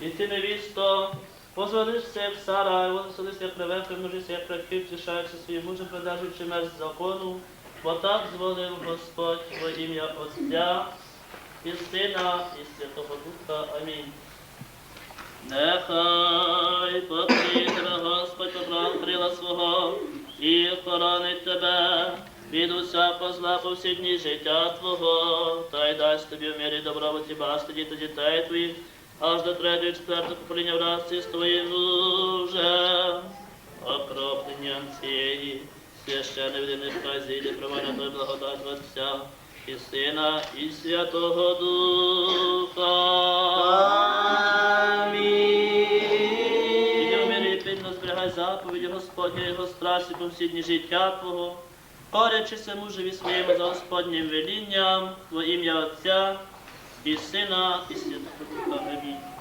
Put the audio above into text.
І ти невісто, позвонишся в Сара, воно як ревека, множися, як рахів, тішаючи своїм мужем, придержуючи меж закону, бо так зволив Господь во ім'я Отця і Сина, і Святого Духа. Амінь. Нехай потрібна Господь обрав крила свого і хоронить тебе від усякого зла по всі дні життя Твого, та й дасть тобі в мірі добробуті басти та дітей твоїх, аж до третього і четвертого покоління вразці з твоїм мужем. Окропленням цієї священної людини хай зійде провальна Твоя благодать Отця і Сина, і Святого Духа. І в мирі пильно зберігай заповіді Господня, Його страсті по всі дні життя Твого, корячися мужеві своєму за Господнім велінням, во ім'я Отця і Сина, і Святого Духа. Амінь.